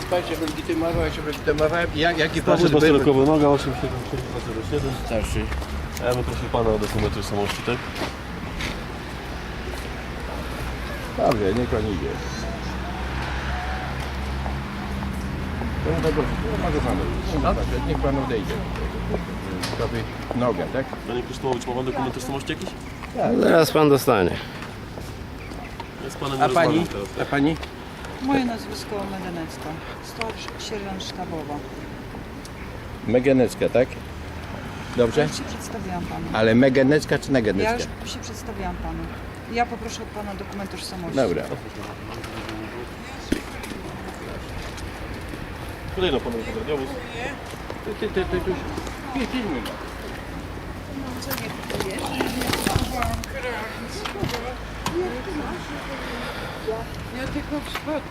Słuchajcie, żeby legitymował, się. Jak, jaki Starszy powód był? posterunkowy noga 87407. Starszy. A ja bym prosił pana o dokument tożsamości, tak? Dobrze, niech pan idzie. No dobrze, no może pan odejść. No dobrze, niech pan odejdzie. To by noga, tak? Panie Kryształowicz, ma pan dokument tożsamości jakiś? Zaraz pan dostanie. Ja z panem A nie pani? rozmawiam teraz. A pani? Moje nazwisko Medenecka. Starszy sierżant sztabowa. Megenecka, tak? Dobrze? Ja się przedstawiłam panu. Ale Megenecka czy Ja Negenecka? już się przedstawiłam panu. Ja poproszę od pana dokument tożsamości. Dobra. Kolejno panu radiowóz. Ty, ty, ty, ty, ty, ty, filmuj. Ja tylko w spod.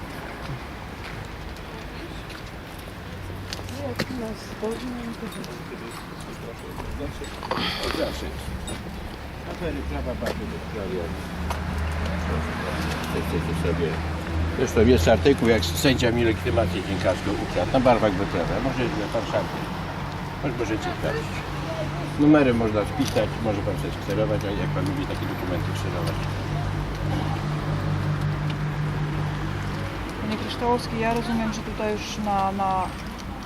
Jak na spodnie, Od zawsze. Afery prawa bardzo sprawiają. Chcecie sobie. Zresztą jest artykuł, jak sędzia mi legitymację dziennikarską ukradł. Na barwach wyprawia. Może w Warszawie. Choć możecie sprawdzić. Numery można wpisać, może pan coś sterować, a jak pan lubi takie dokumenty sterować. Panie Kryształowski, ja rozumiem, że tutaj już na, na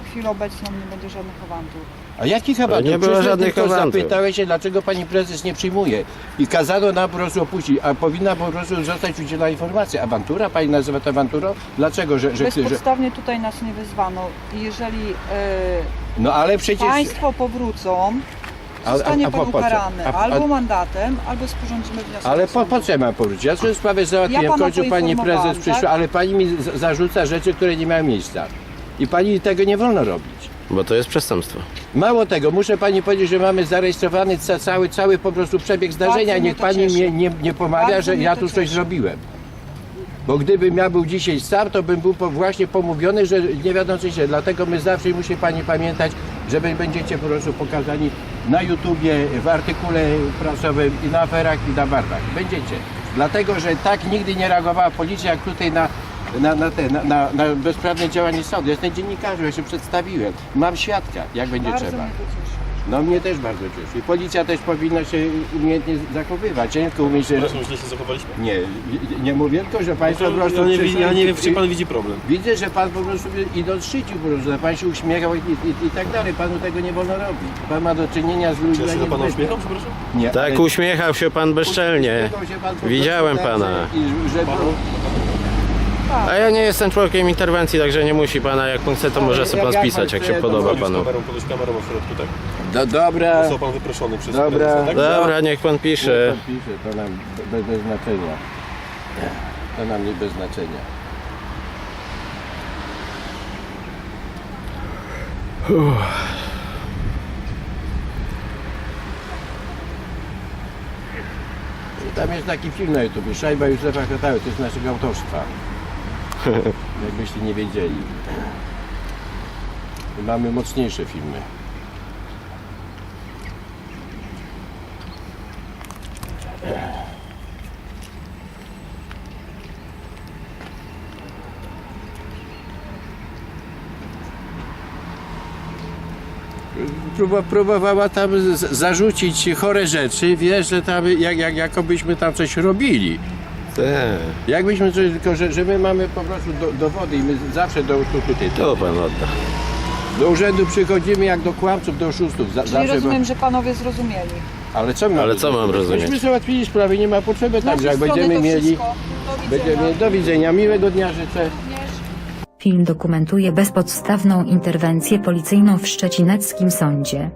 chwilę obecną nie będzie żadnych awantur. A jakich awantur? nie było Przecież żadnych tylko awantur. Zapytałeś się, dlaczego pani prezes nie przyjmuje. I kazano nam po prostu opuścić, a powinna po prostu zostać udzielona informacja. Awantura? Pani nazywa to awanturą? Dlaczego? Że, że, że, Bezpodstawnie tutaj nas nie wyzwano. I jeżeli e, no ale przecież... państwo powrócą, A- a- zostanie a po- pan po co? ukarany A- a- albo mandatem, albo sporządzimy wniosek Ale do po, sądu. po co ja mam powiedzieć? Ja sobie sprawę załatwiłem, Ja w pana końcu pani poinformowałam, prezes przyszła, tak? ale pani mi z- zarzuca rzeczy, które nie mają miejsca. I pani tego nie wolno robić. Bo to jest przestępstwo. Mało tego, muszę pani powiedzieć, że mamy zarejestrowany ca, cały, cały po prostu przebieg zdarzenia. Mnie Niech to pani cieszy. mnie nie, nie pomawia, Bardzo że mnie ja to tu coś cieszy. zrobiłem. Bo gdybym ja był dzisiaj sam, to bym był po, właśnie pomówiony, że nie wiadomo co się. Dlatego my zawsze musi pani pamiętać, że wy będziecie po prostu pokazani na YouTubie, w artykule prasowym i na aferach i na barwach. Będziecie. Dlatego, że tak nigdy nie reagowała policja jak tutaj na, na, na, te, na, na, na bezprawne działanie sądu. Jestem dziennikarzem, ja się przedstawiłem. Mam świadka, jak będzie Bardzo trzeba. No mnie też bardzo cieszy. I policja też powinna się umiejętnie zachowywać. Nie tylko umieć się... Przepraszam, źle się zachowaliśmy. Nie, nie mówię tylko, że państwo po prostu... Ja nie, przyszli ja nie wiem, w czym pan widzi problem. Widzę, że pan po prostu idąc szczycił po prostu, że pan się uśmiechał i, i, i tak dalej. Panu tego nie wolno robić. Pan ma do czynienia z ludźmi... Czy ja się do nie pana z ludźmi. uśmiecham, przepraszam? Nie, Tak, uśmiechał się pan bezczelnie. uśmiechał się pan Widziałem pana. I, że, A ja nie jestem członkiem interwencji, także nie musi pana. Jak pan chce, to może sobie pan Jak spisać, jak się podoba Chodził z panu. kamerą, kogoś kamerą w środku, tak. Do, dobra... Został pan wyproszony przez Dobra. prezesa, tak? Dobra, niech pan pisze. Niech pan pisze, to nam bez, bez znaczenia. To nam nie bez znaczenia. Tam jest taki film na YouTube, Szajba Józefa Kotały, to jest naszego autorstwa. Jakbyście nie wiedzieli. Mamy mocniejsze filmy. Próba, próbowała tam z- zarzucić chore rzeczy, wiesz, że tam jak, jak, jakobyśmy tam coś robili. Tak. Jakbyśmy coś, tylko że, że my mamy po prostu do, dowody i my zawsze do, tutaj, To pan odda. do urzędu przychodzimy jak do kłamców, do oszustów. Za, Czyli zawsze, rozumiem, że panowie zrozumieli. ale co my Ale mamy co mam rozumieć? Myśmy załatwili sprawę, nie ma potrzeby, Z także jak naszej strony będziemy to mieli, wszystko. Do widzenia. będziemy mieli, do widzenia, miłego dnia życzę. Film dokumentuje bezpodstawną interwencję policyjną w szczecineckim sądzie.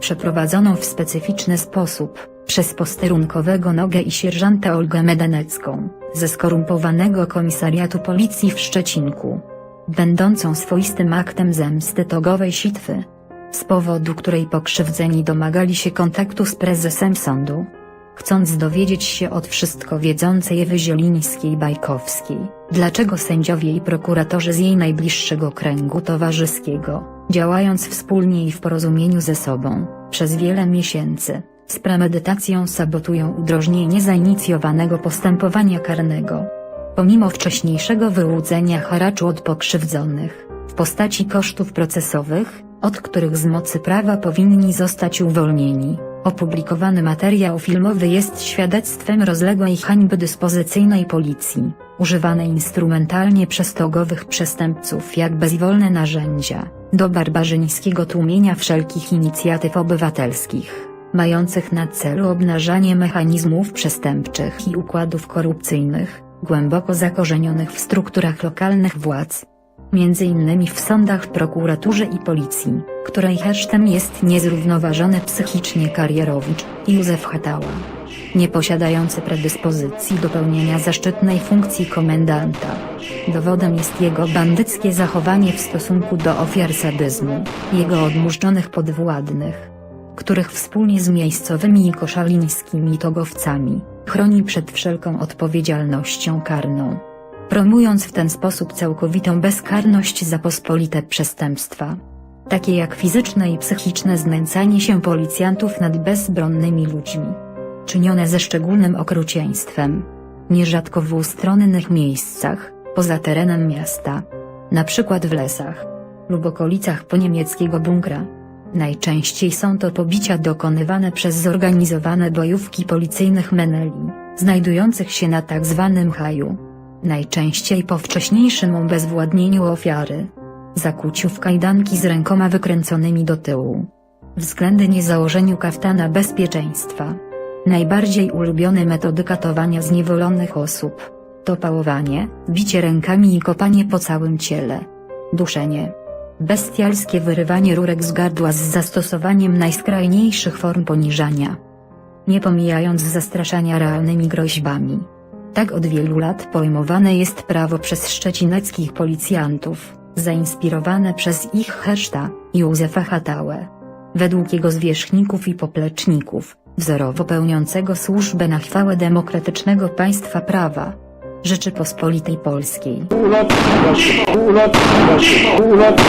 Przeprowadzoną w specyficzny sposób, przez posterunkowego Nogę i sierżanta Olgę Medanecką, ze skorumpowanego komisariatu policji w Szczecinku. Będącą swoistym aktem zemsty togowej sitwy. Z powodu której pokrzywdzeni domagali się kontaktu z prezesem sądu. Chcąc dowiedzieć się od wszystko wiedzącej Ewy Zielińskiej-Bajkowskiej, dlaczego sędziowie i prokuratorzy z jej najbliższego kręgu towarzyskiego, działając wspólnie i w porozumieniu ze sobą, przez wiele miesięcy, z premedytacją sabotują udrożnienie zainicjowanego postępowania karnego. Pomimo wcześniejszego wyłudzenia haraczu od pokrzywdzonych, w postaci kosztów procesowych, od których z mocy prawa powinni zostać uwolnieni, opublikowany materiał filmowy jest świadectwem rozległej hańby dyspozycyjnej policji, używanej instrumentalnie przez togowych przestępców jak bezwolne narzędzia, do barbarzyńskiego tłumienia wszelkich inicjatyw obywatelskich, mających na celu obnażanie mechanizmów przestępczych i układów korupcyjnych, głęboko zakorzenionych w strukturach lokalnych władz. Między innymi w sądach, prokuraturze i policji, której hesztem jest niezrównoważony psychicznie karierowicz, Józef Hatała. Nie posiadający predyspozycji do pełnienia zaszczytnej funkcji komendanta. Dowodem jest jego bandyckie zachowanie w stosunku do ofiar sadyzmu, jego odmurzczonych podwładnych, których wspólnie z miejscowymi i koszalińskimi togowcami, chroni przed wszelką odpowiedzialnością karną promując w ten sposób całkowitą bezkarność za pospolite przestępstwa. Takie jak fizyczne i psychiczne znęcanie się policjantów nad bezbronnymi ludźmi. Czynione ze szczególnym okrucieństwem. Nierzadko w ustronnych miejscach, poza terenem miasta. Na przykład w lesach. Lub okolicach poniemieckiego bunkra. Najczęściej są to pobicia dokonywane przez zorganizowane bojówki policyjnych meneli, znajdujących się na tzw. haju najczęściej po wcześniejszym obezwładnieniu ofiary. Zakuciu w kajdanki z rękoma wykręconymi do tyłu. Względy niezałożeniu kaftana bezpieczeństwa. Najbardziej ulubione metody katowania zniewolonych osób. To pałowanie, bicie rękami i kopanie po całym ciele. Duszenie. Bestialskie wyrywanie rurek z gardła z zastosowaniem najskrajniejszych form poniżania. Nie pomijając zastraszania realnymi groźbami. Tak od wielu lat pojmowane jest prawo przez szczecineckich policjantów, zainspirowane przez ich herszta, Józefa Hatałę. Według jego zwierzchników i popleczników, wzorowo pełniącego służbę na chwałę demokratycznego państwa prawa. Rzeczypospolitej Polskiej. Ulot, ulot, ulot, ulot,